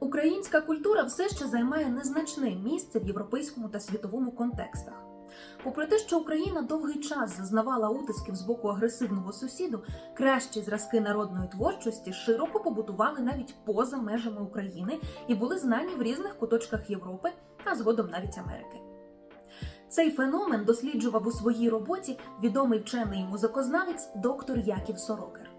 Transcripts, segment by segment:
Українська культура все ще займає незначне місце в європейському та світовому контекстах. Попри те, що Україна довгий час зазнавала утисків з боку агресивного сусіду, кращі зразки народної творчості широко побутували навіть поза межами України і були знані в різних куточках Європи, а згодом навіть Америки. Цей феномен досліджував у своїй роботі відомий вчений музикознавець доктор Яків Сорокер.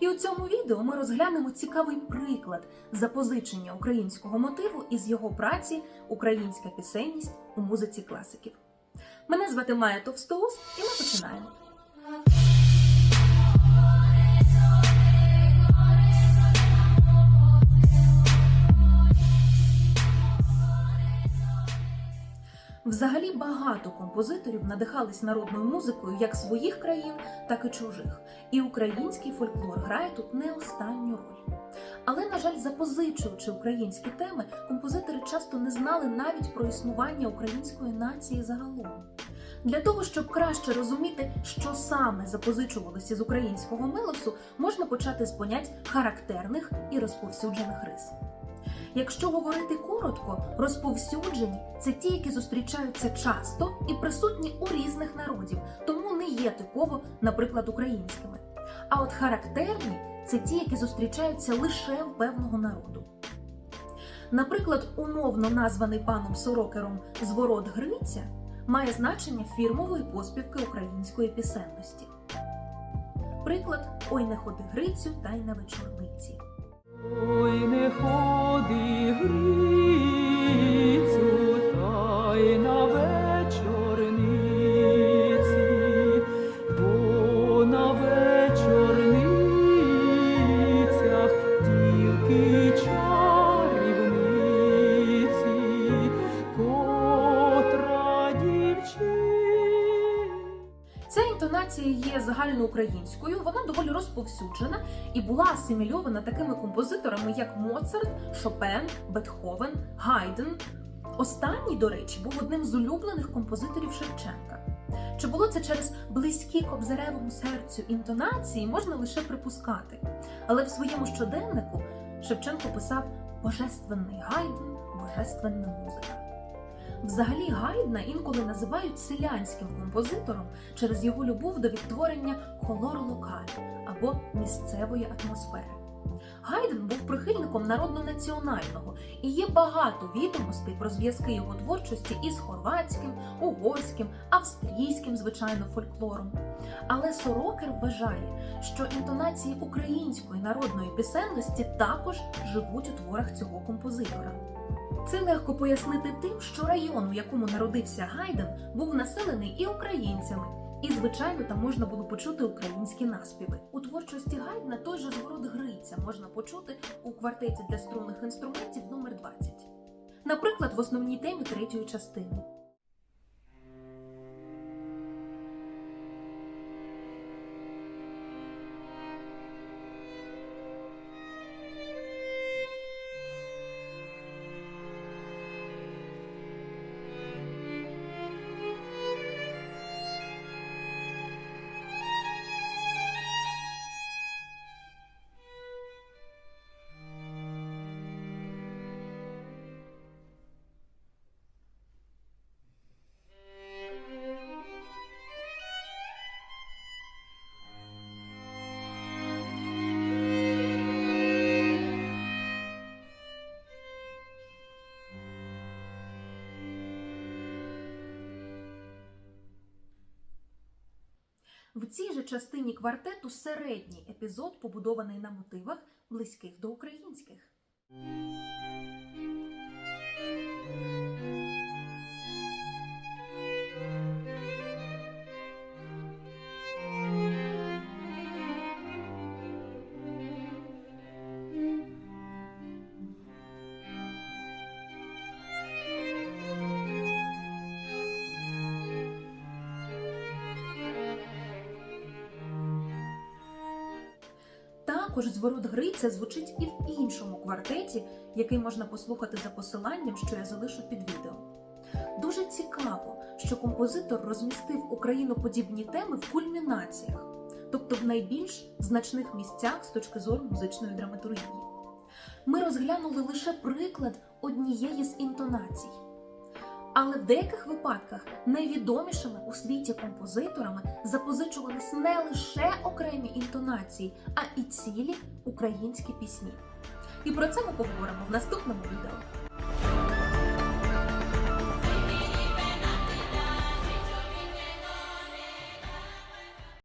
І у цьому відео ми розглянемо цікавий приклад запозичення українського мотиву із його праці Українська пісенність у музиці класиків. Мене звати Майя Товстоус, і ми починаємо. Взагалі багато композиторів надихались народною музикою як своїх країн, так і чужих. І український фольклор грає тут не останню роль. Але, на жаль, запозичуючи українські теми, композитори часто не знали навіть про існування української нації загалом. Для того, щоб краще розуміти, що саме запозичувалося з українського милосу, можна почати з понять характерних і розповсюджених рис. Якщо говорити коротко, розповсюджені це ті, які зустрічаються часто і присутні у різних народів, тому не є типово, наприклад, українськими. А от характерні це ті, які зустрічаються лише в певного народу. Наприклад, умовно названий паном Сорокером зворот Гриця має значення фірмової поспівки української пісенності. Приклад Ой не ходи Грицю та й на вечорниці. Ой, не ходи Грицю, Ця є загальноукраїнською, вона доволі розповсюджена і була асимільована такими композиторами, як Моцарт, Шопен, Бетховен, Гайден. Останній, до речі, був одним з улюблених композиторів Шевченка. Чи було це через близькі кобзаревому серцю інтонації, можна лише припускати. Але в своєму щоденнику Шевченко писав Божественний Гайден, божественна музика. Взагалі Гайдна інколи називають селянським композитором через його любов до відтворення колору локаль або місцевої атмосфери. Гайден був прихильником народно-національного і є багато відомостей про зв'язки його творчості із хорватським, угорським, австрійським, звичайно, фольклором. Але Сорокер вважає, що інтонації української народної пісенності також живуть у творах цього композитора. Це легко пояснити тим, що район, у якому народився Гайден, був населений і українцями, і, звичайно, там можна було почути українські наспіви. У творчості Гайдна той же зворот Гриця можна почути у квартеті для струнних інструментів номер 20 Наприклад, в основній темі третьої частини. В цій же частині квартету середній епізод побудований на мотивах, близьких до українських. Також зворот Гриця звучить і в іншому квартеті, який можна послухати за посиланням, що я залишу під відео. Дуже цікаво, що композитор розмістив україноподібні теми в кульмінаціях, тобто в найбільш значних місцях з точки зору музичної драматургії. ми розглянули лише приклад однієї з інтонацій. Але в деяких випадках найвідомішими у світі композиторами запозичувались не лише окремі інтонації, а і цілі українські пісні. І про це ми поговоримо в наступному відео.